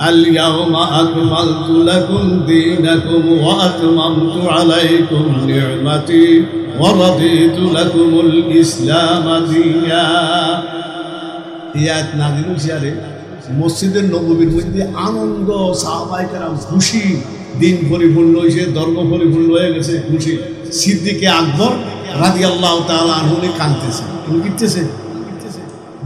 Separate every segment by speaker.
Speaker 1: اليوم أكملت لكم دينكم وأتممت عليكم نعمتي ورضيت لكم الإسلام دينا ইয়াত নাজির হুশিয়ারে মসজিদের নবীর মধ্যে আনন্দ সাহাবাই কারাম খুশি দিন পরিপূর্ণ হয়েছে ধর্ম পরিপূর্ণ হয়ে গেছে খুশি সিদ্দিকে আকবর রাজি আল্লাহ তাআলা আনহুনি কাঁদতেছে তুমি কিনতেছে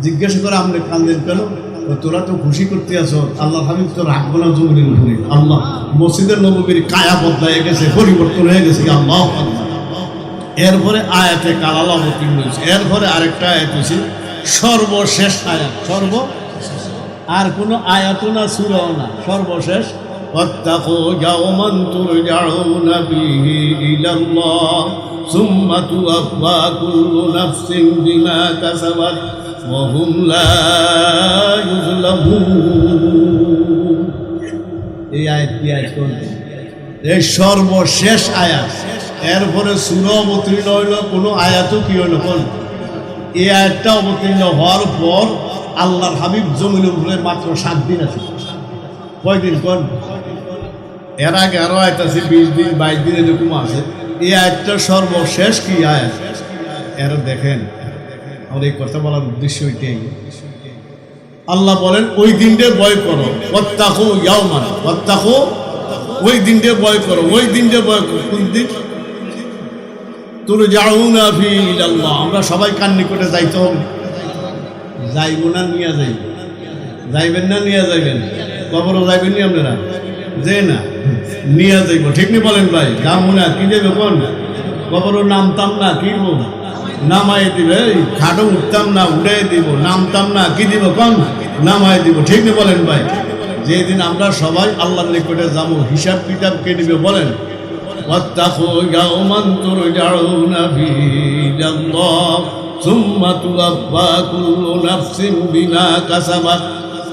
Speaker 1: জিজ্ঞাসা করে আপনি কান্দেন কেন ও তোরা তো খুশি করতে আছো আল্লাহ হাবিব তো রাখবো না জমিনের উপরে আল্লাহ মসজিদের নবীর কায়া বদলায় গেছে পরিবর্তন হয়ে গেছে কি আল্লাহ আকবার। এরপরে আয়াতে কালাল অবতীর্ণ হয়েছে এরপরে আরেকটা আয়াত হয়েছে সর্বশেষ আয়াত সর্ব আর কোনো আয়াত না সুরাও না সর্বশেষ واتقوا يوما ترجعون فيه إلى الله ثم توفى كل نفس بما كسبت وهم لا يظلمون এই আয়াত কি আয়াত কোন এই সর্বশেষ আয়াত এরপরে সুর অবতীর্ণ হইল কোনো আয়াতও কি হইল কোন এই আয়াতটা অবতীর্ণ হওয়ার পর আল্লাহর হাবিব জমিনের উপরে মাত্র সাত দিন আছে কয়দিন কোন এর আগে আরো আয়াত আছে বিশ দিন বাইশ দিন এরকম আছে এই আয়াতটা সর্বশেষ কি আয়াত এর দেখেন আমার এই কথা বলার উদ্দেশ্য ওইটাই আল্লাহ বলেন, ওই দিনটা ভয় করো। অত্যাকো ইয়াও মানে অত্যাকো ওই দিনটা ভয় করো। ওই দিনটা ভয় করো। কোন দিন? তোর যাও না ফিল আল্লাহ আমরা সবাই করে যাইতে হবে? যাইব না, নিয়ে যাইব। যাইবেন না, নিয়ে যাইবেন। কবরও যাইবেন নি আপনারা? যে না, নিয়ে যাইব। ঠিক নি বলেন ভাই? যাব না কি দেবে কোন কবরও নামতাম না, কি বলব নামাই দিবে এই খাটো উঠতাম না উঠে দিব নামতাম না কি দিব কোন নামাই দিব ঠিক নি বলেন ভাই যেদিন আমরা সবাই আল্লাহর নিকটে যাবো হিসাব কিতাব কে নিবে বলেন واتقوا يوما ترجعون فيه إلى الله ثم توفى كل نفس بما كسبت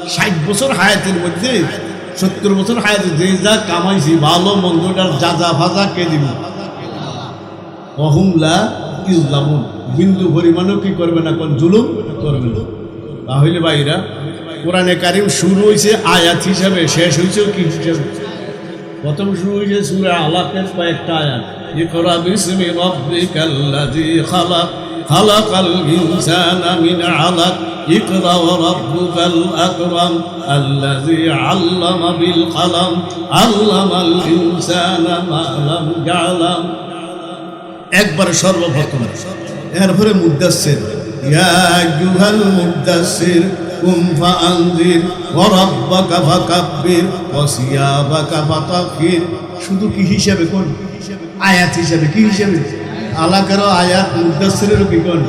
Speaker 1: ষাট বছর হায়াতের মধ্যে সত্তর বছর হায়াতে যে যা কামাইছি ভালো মন্দটার যা যা ভাজা কে দিব অহুমলা ইসলামুন বিন্দু পরিমাণও কি করবে না কোন জুলুম? করবে না। তাহলে ভাইরা, কোরআনে কারিম শুরু হয়েছে আয়াত হিসাবে, শেষ হয়েছে কি হিসাবে? প্রথম শুরু হয়েছে সুরে আলাকের কয়েকটা আয়াত। ইকরা বিসমি রাব্বিকাল্লাযী খালাক, খালাকাল ইনসানা মিন আলাক। ইকরা ওয়া রাব্বুকাল আকরাম, আল্লাযী আল্লামা বিল কলম আল্লামাল ইনসানা মা লাম একবার সর্বপ্রথম। এরপরে ইয়া সিয়াবাকা ফাতাহহির শুধু কি হিসাবে কোন? আয়াত হিসাবে, কি হিসাবে? আলাকার আয়াত মুদাসসিরের কি কোন?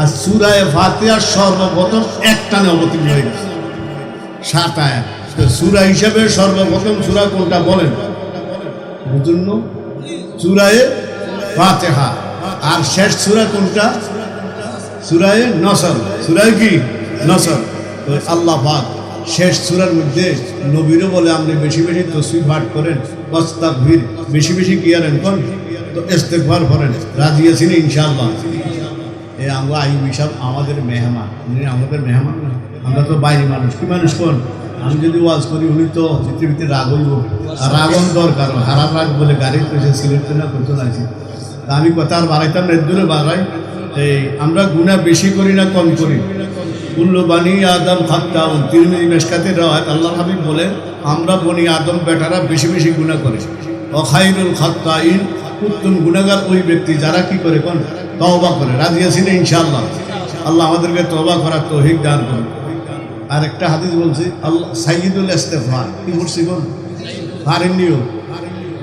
Speaker 1: আর সূরায়ে ফাতিহা সর্বপ্রথম একটানে অবতীর্ণ হয়ে গেছে। সাত আয়াত। সূরা হিসাবে সর্বপ্রথম সূরা কোনটা বলেন? বুঝুন সূরায়ে ফাতিহা। আর শেষ সূরা কোনটা? সূরায়ে নসর। সুরায় কি? নসর। আল্লাহ পাক শেষ সূরার মধ্যে নবীরও বলে, আপনি বেশি বেশি তসবি পাঠ করেন, ওয়াস্তাগফির, বেশি বেশি কি আরেন কোন তো ইস্তেগফার করেন রাজি আছেন ইনশাআল্লাহ? এ আমরা আইব হিসাব আমাদের মেহমান। আমাদের মেহমান না। আমরা তো বাইরে মানুষ। কি মানুষ কোন? আমি যদি ওয়াজ করি, উনি তো পৃথিবীতে রাগ হইব। রাগন দরকার হারাপ রাগ বলে গাড়ি সিলেক্ট না করতে তা আমি কথা আর বাড়াইতাম না দূরে বাড়াই। এই, আমরা গুণা বেশি করি না কম করি? কুল্লু বানি আদম খাত্তাম তিরমিজি মেশকাতে রাওয়াত আল্লাহ হাবিব বলে আমরা বনি আদম বেটারা বেশি বেশি গুণা করে। অখাইরুল খাত্তা ইন উত্তম গুণাগার ওই ব্যক্তি, যারা কি করে কোন? তওবা করে। রাজি আছি না, ইনশাআল্লাহ? আল্লাহ আমাদেরকে তওবা করার তৌহিক দান করে আর একটা হাদিস বলছি, আল্লাহ সাইয়দুল ইস্তেফার কি করছি কোন? পারেননিও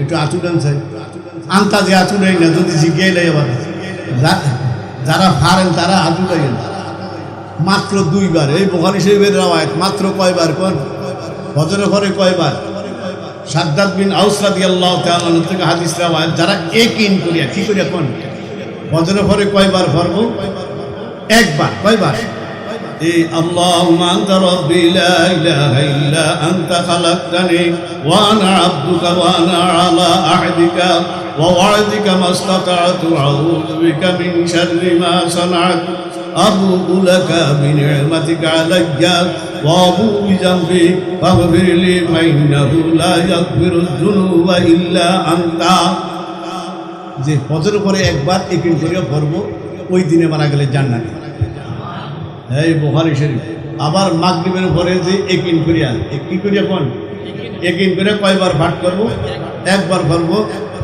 Speaker 1: একটু আঁচু ডান চাই আন্তাজে আঁচু নেই না, যদি জিজ্ঞে নেই আবার যারা পারেন তারা আঁচু দেয় না। মাত্র দুইবার, এই বোখারি শরীফের রাওয়ায়ত, মাত্র কয়বার কোন? হজরের ঘরে কয়বার? সাদ্দাত বিন আউসরাদি আল্লাহ থেকে হাদিস রাওয়ায়ত, যারা এক ইন করিয়া, কি করিয়া কোন? হজরের ঘরে কয়বার ভরব একবার, কয়বার? এই আল্লাহুম্মা আনতা রাব্বি লা ইলাহা ইল্লা আনতা খালাকতানি, ওয়া আনা আবদুকা ওয়া ওয়া ওয়া'দিকা মাস্তাতা'তু আউযু বিকা মিন শাররি মা সানা'তু أبوء لك بنعمتك علي وأبوء بذنبي فاغفر لي فإنه لا يغفر الذنوب إلا أنت যে ফজর পরে একবার একিন করিয়া পড়বো ওই দিনে মারা গেলে জান্নাতি এই বোহারি শরীফ আবার মাগরিবের পরে যে একিন করিয়া এ কি করিয়া কোন একিন করে কয়বার পাঠ করব একবার করবো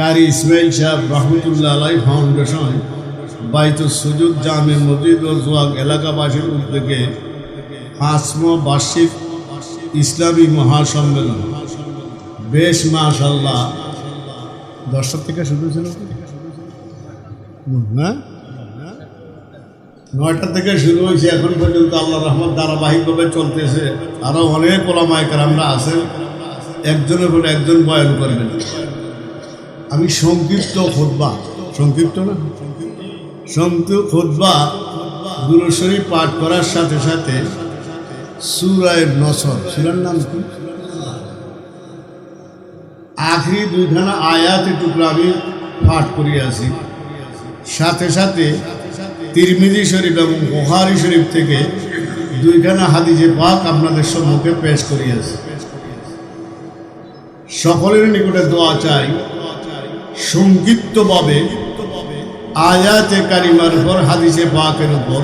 Speaker 1: কারি ইসমাইল সাহেব রহমতুল্লাহ আলাই ফাউন্ডেশন, বাইতুল সুজুদ জামে মসজিদ ও জোয়াগ এলাকাবাসীর উদ্যোগে পাঁচম বার্ষিক ইসলামী মহাসম্মেলন। বেশ মাশাল্লাহ দশটা থেকে শুরু ছিল হ্যাঁ? নয়টা থেকে শুরু হয়েছে, এখন পর্যন্ত আল্লাহ রহমত ধারাবাহিকভাবে চলতেছে। আরও অনেক ওলামায়কার আমরা আছে একজনের পর একজন বয়ান করবেন। আমি সংক্ষিপ্ত খোদবা। সংক্ষিপ্ত না? সংক্ষিপ্ত খোদবা গুরুশরী পাঠ করার সাথে সাথে সুরায় নসর। সুরার নাম কি? আখরি দুইখানা আয়াতে টুকরা আমি পাঠ করিয়াছি। সাথে সাথে তিরমিজি শরীফ এবং বুহারি শরীফ থেকে দুইখানা হাদিজে পাক আপনাদের সম্মুখে পেশ করিয়াছি। সকলের নিকটে দোয়া চাই সংক্ষিপ্তভাবে আয়াতে কারিমার উপর হাদিসে পাকের উপর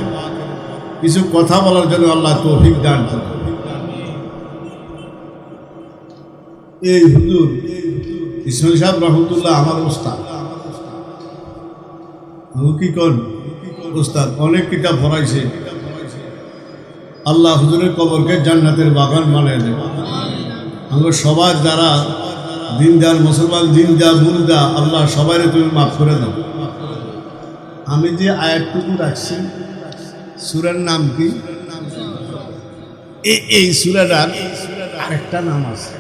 Speaker 1: কিছু কথা বলার জন্য আল্লাহ তৌফিক দান এই হুজুর সাহেব রহমতুল্লাহ আমার অনেক কিতাব পড়াইছে। আল্লাহ হুজুরের কবরকে জান্নাতের বাগান দেবে আমরা সবার যারা দিনদার মুসলমান দিনদা মুলদা আল্লাহ সবাই তুমি মাফ করে দাও। আমি যে আয়াতটুকু রাখছি, সুরার নাম কি? এই সুরাটার আরেকটা নাম আছে।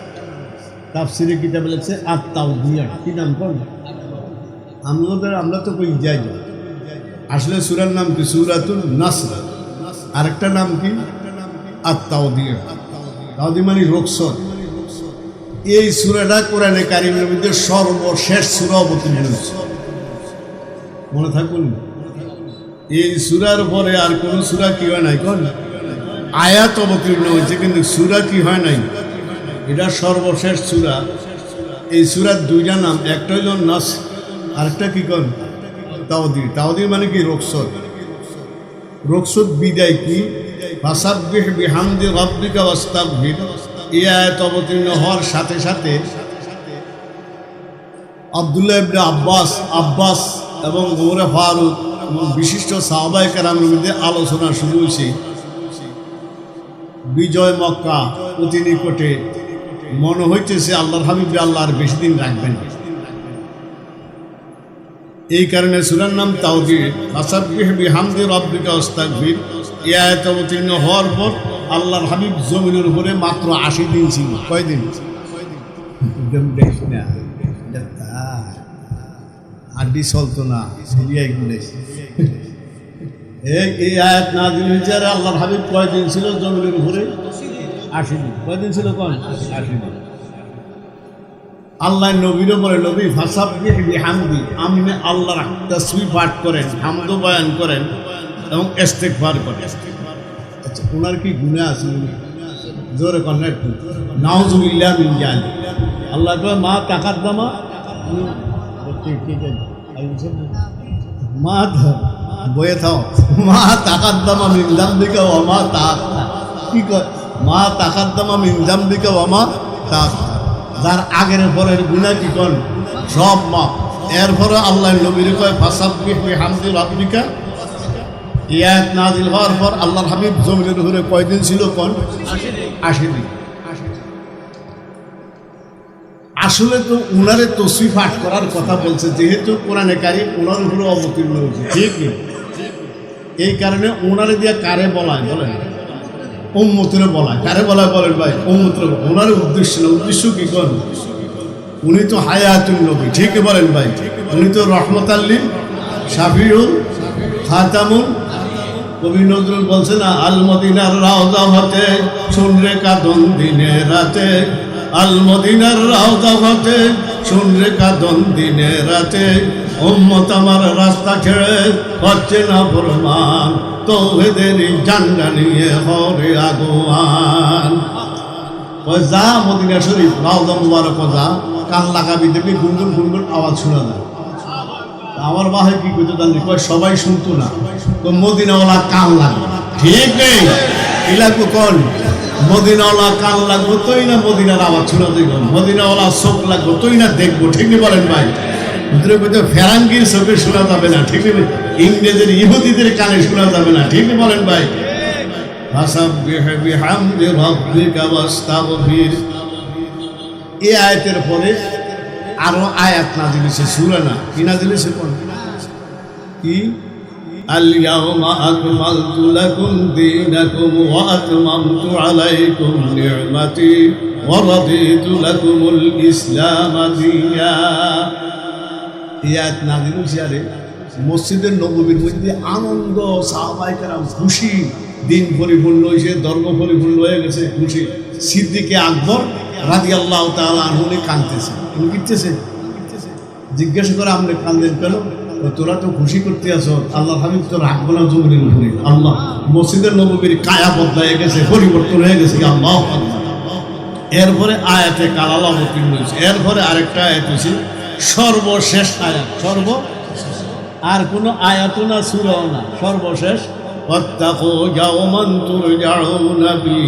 Speaker 1: তাফসিরে কিতাবে লেগেছে আত্মাও দিয়া কি নাম কর? আমাদের আমরা তো কই যাই। আসলে সুরার নাম কি? সুরাতুল নাসর। আরেকটা নাম কি? আত্মাও দিয়া তাওদি মানে রোকসর এই সুরাটা কোরআনে কারিমের মধ্যে সর্বশেষ সুরা অবতীর্ণ হয়েছে। মনে থাকুন, এই সুরার পরে আর কোন সুরা কি হয় নাই কোন? আয়াত অবতীর্ণ হয়েছে, কিন্তু সুরা কি হয় নাই? এটা সর্বশেষ সুরা। এই সুরার দুইটা নাম, একটা হইল নাস, আরেকটা কি কন? তাওদি তাওদি মানে কি? রোকসদ। রোকসদ বিদায় কি? ফাসাব্বিহ বিহামদি রাব্বিকা এই আয়াত অবতীর্ণ হওয়ার সাথে সাথে আবদুল্লাহ ইবনে আব্বাস আব্বাস এবং ওমরে ফারুক এবং বিশিষ্ট সাহবাই কারামের মধ্যে আলোচনা শুরু হয়েছে বিজয় মক্কা অতি নিকটে মনে হইতেছে আল্লাহর হাবিব আল্লাহর বেশি দিন রাখবেন এই কারণে সুরার নাম তাওদি আসাবিহ বিহামদি রব্বিকা ওস্তাগফির এই আয়াত অবতীর্ণ হওয়ার পর আল্লাহর হাবিব জমিনের উপরে মাত্র আশি দিন ছিল। কয়দিন? বেশ না চলতো না সিরিয়াই এই আয়াত না দিন হয়েছে আর আল্লাহর হাবিব কয়দিন ছিল জমিনের উপরে? আশি দিন। কয়দিন ছিল কন? আশি দিন। আল্লাহ নবীরও বলে নবী ভাষাবি হামদি আপনি আল্লাহর তসবি পাঠ করেন হামদ বয়ান করেন এবং ইস্তেকবার করেন। ওনার কি গুণে আছে? জোরে কন না একটু নাউজুবিল্লাহ মিন জাল আল্লাহ কয় মা টাকার দামা? মা বয়ে থাও। মা টাকার দামা মিন দাম দিকে ও মা তাক কি কয়? মা টাকার দামা মিন দাম দিকে ও মা তাক যার আগের পরের গুণা কি কন? সব মাপ এরপরে আল্লাহ নবীর কয়, ফাসাব্বিহ বিহামদি রাব্বিকা ইয়াত নাজিল হওয়ার পর আল্লাহর হাবিব জমিনের কয়দিন ছিল আসলে তো উনারে পাঠ করার কথা বলছে, যেহেতু কোরআনে কারিম ওনার উপরে অবতীর্ণ হয়েছে। ঠিক এই কারণে ওনারে দিয়ে কারে বলায় বলেন? উম্মতিরে বলায়। কারে বলায় বলেন ভাই? উম্মতিরে ওনার উদ্দেশ্য না, উদ্দেশ্য কি করেন উনি তো হায়াতুল নবী। ঠিকই বলেন ভাই। উনি তো রহমত আল্লী শাফিউল খাতামুল কবি নজরুল বলছে না আল মদিনার রাওজা হতে শুনরে কাদন দিনে রাতে। আল মদিনার রাওজা হতে শুনরে কাদন দিনে রাতে। উম্মত আমার রাস্তা ছেড়ে হচ্ছে না প্রমাণ তৌহেদের জান্ডা নিয়ে হরে আগুয়ান। যা মদিনা শরীফ, রাওজা মুবারক, যা, কান লাগাবি দেখবি, গুনগুন গুনগুন আওয়াজ শোনা যায়। আমার বাহে কি করতে জানি? কয়, সবাই শুনতো না। তো মদিনাওয়ালা কান লাগবে ঠিক নেই? কি লাগবো কোন? মদিনাওয়ালা কান লাগবো তোই না মদিনার আওয়াজ শোনা দেখব মদিনাওয়ালা চোখ লাগবো তোই না দেখব? ঠিক নেই বলেন ভাই। ভিতরে ভিতরে ফেরাঙ্গির চোখে শোনা যাবে না, ঠিক নেই? ইংরেজের ইহুদিদের কানে শোনা যাবে না, ঠিক নেই বলেন ভাই। এই আয়াতের পরে আরো আয়াত না দিলেছে সুরা না কি না দিলেছে কোন কি اليوم أكملت لكم دينكم وأتممت عليكم نعمتي ورضيت لكم الإسلام دينا ইয়াত না দিলেছে আরে মসজিদের নবীর মধ্যে আনন্দ সাহবাইকারাম খুশি দিন পরিপূর্ণ হয়েছে ধর্ম পরিপূর্ণ হয়ে গেছে খুশি সিদ্দিকে আকবর রাজি আল্লাহ তালা উনি কাঁদতেছেন। উনি কিনতেছে জিজ্ঞাসা করে আপনি কান্দেন কেন? তোরা তো খুশি করতে আসো আল্লাহ হাবিব তো রাখব না জমির উপরে আল্লাহ, মসজিদের নবীর কায়া বদলায় গেছে, পরিবর্তন হয়ে গেছে আল্লাহ এরপরে আয়াতে কালাল অবতীর্ণ হয়েছে। এরপরে আরেকটা আয়াত হয়েছে, সর্বশেষ আয়াত। সর্ব আর কোনো আয়াতও না, সুরাও না। সর্বশেষ অত্যাহ যাও মন্তুর যাও নবী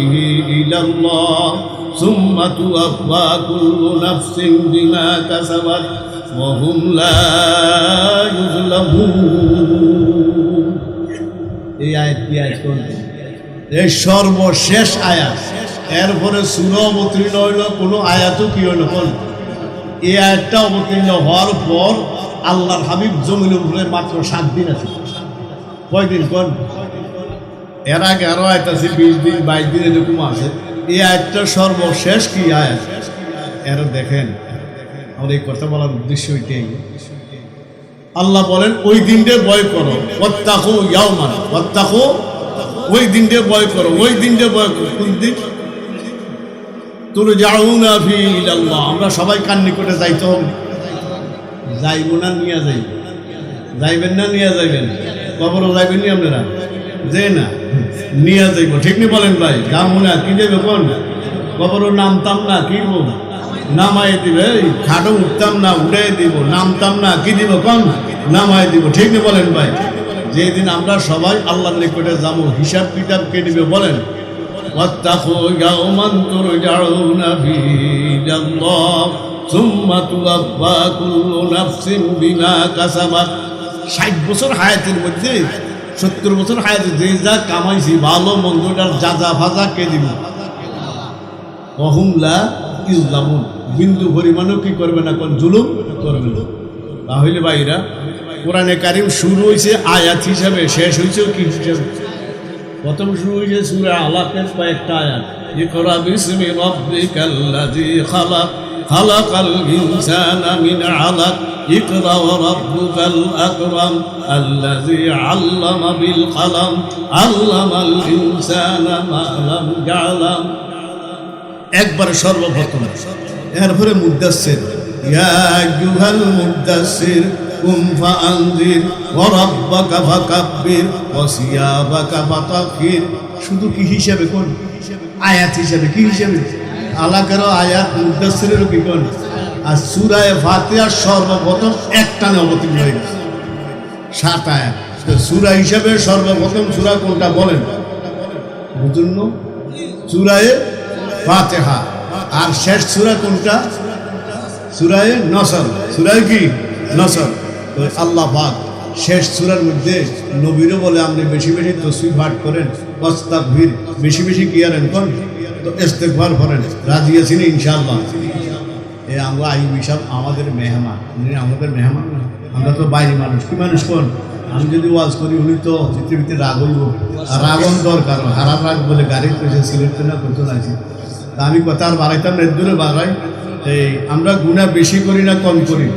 Speaker 1: ইলাল্লাহ। ثم توفى كل نفس بما كسبت وهم لا يظلمون এই আয়াত কি আয়াত কোনটা এই সর্বশেষ আয়াত এরপরে সুর অবতীর্ণ হইল কোনো আয়াতও কি হইল কোন এই আয়াতটা অবতীর্ণ হওয়ার পর আল্লাহর হাবিব জমির উপরে মাত্র সাত দিন আছে কয়দিন কোন এর আগে আরো আয়াত আছে বিশ দিন বাইশ দিন এরকম আছে এই আয়াতটা সর্বশেষ কি আয়াত? এর দেখেন, আমার এই কথা বলার উদ্দেশ্য এটাই। আল্লাহ বলেন, ওই দিনটা বয় করো অত্যাকো ইয়াও মানে অত্যাকো ওই দিনটা বয় করো, ওই দিনটা বয় করো। কোন দিন? তোর যাও না আল্লাহ আমরা সবাই কান নিকটে যাইতে হবে? যাইব না, নিয়ে যাইব। যাইবেন না, নিয়ে যাইবেন? কবরও যাইবেন নি আপনারা? যে না নিয়ে যাইব ঠিক নি বলেন ভাই যাবো না কি যাবে কোন কবরও নামতাম না কি বলবো নামাই দিবে এই খাটো উঠতাম না উঠে দিব নামতাম না কি দিব কোন নামাই দিব ঠিক নি বলেন ভাই যেদিন আমরা সবাই আল্লাহর নিকটে যাবো হিসাব কিতাব কে নিবে বলেন واتقوا يوما ترجعون فيه إلى الله ثم توفى كل نفس بما كسبت ষাট বছর হায়াতের মধ্যে সত্তর বছর হায়াতে যে যা কামাইছি, ভালো, মন্দটার যা যা ভাজা কে দিব? অহুমলা ইসলামুন বিন্দু পরিমাণও কি করবে না কোন জুলুম? করবে না। তাহলে ভাইরা, কোরআনে কারিম শুরু হয়েছে আয়াত হিসাবে, শেষ হয়েছে কি হিসাবে? প্রথম শুরু হয়েছে সুরা আলাকের কয়েকটা আয়াত। ইকরা খালাক, খালাকাল ইনসানা মিন আলাক। রাব্বুকাল আকরাম, আল্লাযী আল্লামা বিল কলম, আল্লামাল ইনসানা মা লাম ইয়ালাম। একবার সর্বপ্রথম, এরপরে মুদাসসির। ইয়া আইয়ুহাল মুদাসসির, কুম ফাআনজির, ওয়া রাব্বাকা ফাকাব্বির, ওয়া সিয়াবাকা ফাতাহির শুধু কি হিসাবে কোন? আয়াত হিসাবে, কি হিসাবে? আলাকারও আয়াত মুদাসসিরেরও কি কোন? আর সুরায় ফাতিহার সর্বপ্রথম একটানে অবতীর্ণ হয়ে গেছে। সাত আয়াত। সূরা হিসাবে সর্বপ্রথম সূরা কোনটা বলেন? বুঝুন সূরায়ে ফাতিহা। আর শেষ সূরা কোনটা? সূরায়ে নসর। সুরায় কি? নসর। আল্লাহ পাক শেষ সূরার মধ্যে নবীরও বলে আপনি বেশি বেশি তসবিহ পাঠ করেন, ওয়াস্তাগফির, বেশি বেশি কি আনেন কোন তো ইস্তেগফার করেন, রাজি আছেন ইনশাআল্লাহ। এ আমরা আইবি সাহেব আমাদের মেহমান। উনি আমাদের মেহমান না। আমরা তো বাইরে মানুষ। কি মানুষ কোন? আমি যদি ওয়াজ করি, উনি তো পৃথিবীতে রাগ হইব। রাগন দরকার হারাম রাগ বলে গাড়ি পেয়েছে সিলেক্ট না করতে লাগছে তা আমি কথা আর বাড়াইতাম না দূরে বাড়াই। এই, আমরা গুণা বেশি করি না, কম করি।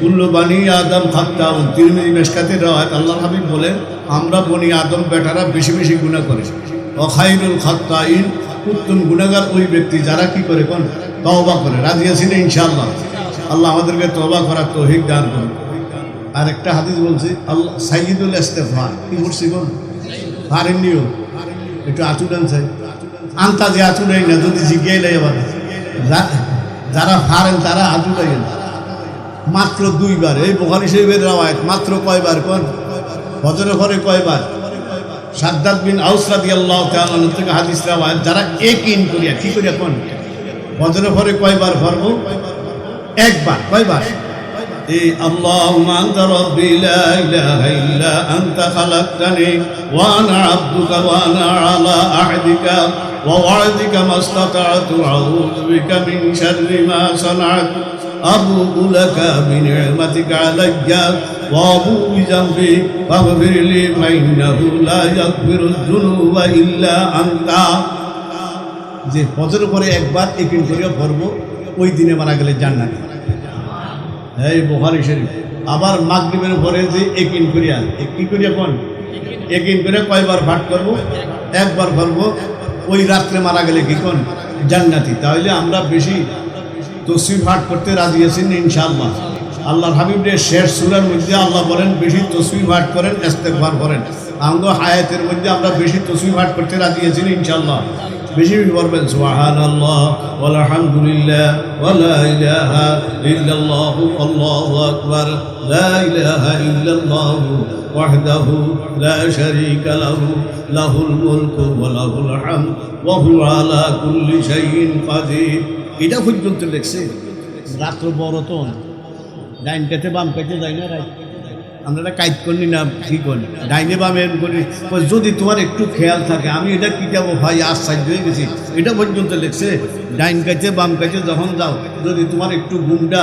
Speaker 1: কুল্লু বানি আদম খাত্তাম তিরমিজি মেশকাতে রাত আল্লাহ হাবিব বলে, আমরা বনি আদম বেটারা বেশি বেশি গুণা করে। অখাইরুল খাত্তাইন, উত্তম গুণাগার ওই ব্যক্তি, যারা কি করে কোন? তওবা করে। রাজি আছি না, ইনশাআল্লাহ? আল্লাহ আমাদেরকে তওবা করার তৌফিক দান করুন। আর একটা হাদিস বলছি, আল্লাহ সাইয়দুল ইস্তেফার কি বলছি বল? পারেননিও একটু আঁচু ডান চাই আন্তাজে আঁচু নেই না, যদি জিজ্ঞাই নাই আবার যারা পারেন তারা আঁচু দেয় মাত্র দুইবার। এই বোখারি শরীফের রাওয়ায়ত, মাত্র কয়বার কোন? হজরে ঘরে কয়বার? সাদ্দাত বিন আউসরাদি আল্লাহ থেকে হাদিস রাওয়ায়ত, যারা এক ইন করিয়া, কি করিয়া কোন? হজরে ঘরে কয়বার ফরবো একবার কয়বার এই اللهم أنت ربي لا إله إلا أنت خلقتني وأنا عبدك وأنا على عهدك ووعدك ما استطعت أعوذ بك من شر ما صنعت أبوء لك بنعمتك علي وأبوء بذنبي فاغفر لي فإنه لا يغفر الذنوب إلا أنت যে হজের পরে একবার একিন করিয়া পড়ব ওই দিনে মারা গেলে জান্নাতি। এই বোহারি শরীফ। আবার মাগরিবের পরে যে একিন করিয়া কি করিয়া কোন? একিন করে কয়বার পাঠ করব? একবার করব ওই রাত্রে মারা গেলে কি কোন? জান্নাতি। তাহলে আমরা বেশি তসবি ভাট করতে রাজি আছি না, ইনশাআল্লাহ। আল্লাহর হাবিবের শেষ সুরার মধ্যে আল্লাহ বলেন, বেশি তসবি ভাট করেন, ইস্তেগফার করেন। আমরা হায়াতের মধ্যে আমরা বেশি তসবি ভাট করতে রাজি আছি ইনশাআল্লাহ। বেশি বেশি বলবেন সুবহান আল্লাহ আলহামদুলিল্লাহ ওয়ালা ইলাহা ইল্লাল্লাহু আল্লাহু আকবার লা ইলাহা ইল্লাল্লাহু ওয়াহদাহু লা শারীকা লাহু লাহুল মুলকু ওয়া লাহুল হামদ ওয়া হুয়া আলা কুল্লি শাইইন কাদির এটা পর্যন্ত লেখছে রাত্র বড় তো ডাইন কাছে বাম কাছে যাই না রাত আমরা কাজ করি না ঠিক করি ডাইনে বা মেন করি। যদি তোমার একটু খেয়াল থাকে, আমি এটা কী যাব ভাই, আশ্চর্য হয়ে গেছি। এটা পর্যন্ত লেখছে, ডাইন কাছে বাম কাছে যখন যাও, যদি তোমার একটু গুন্ডা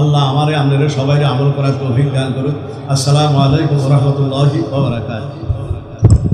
Speaker 1: আল্লাহ আমারে আপনারা সবাই আমল করার তৌফিক দান করুন আসসালামু আলাইকুম রহমতুল্লাহি ওয়া বারাকাতুহু।